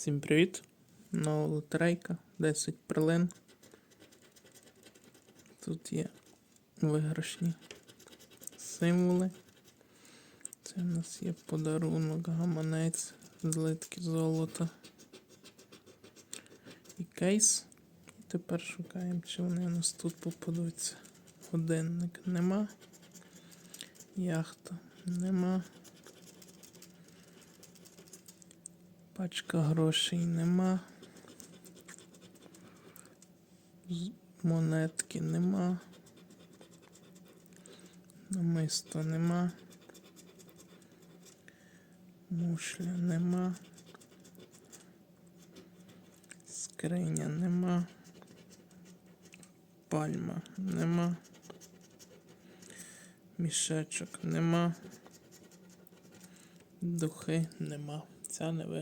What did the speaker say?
Всім привіт! Нова лотерейка, 10 перлин. Тут є виграшні символи. Це в нас є подарунок, гаманець, злитки золота і кейс. І тепер шукаємо, чи вони у нас тут попадуться. Годинник нема. Яхта нема. Пачка грошей нема. Монетки нема. Намисто нема. Мушля нема. Скриня нема. Пальма нема. Мішечок нема. Духи нема. Ця не виграє.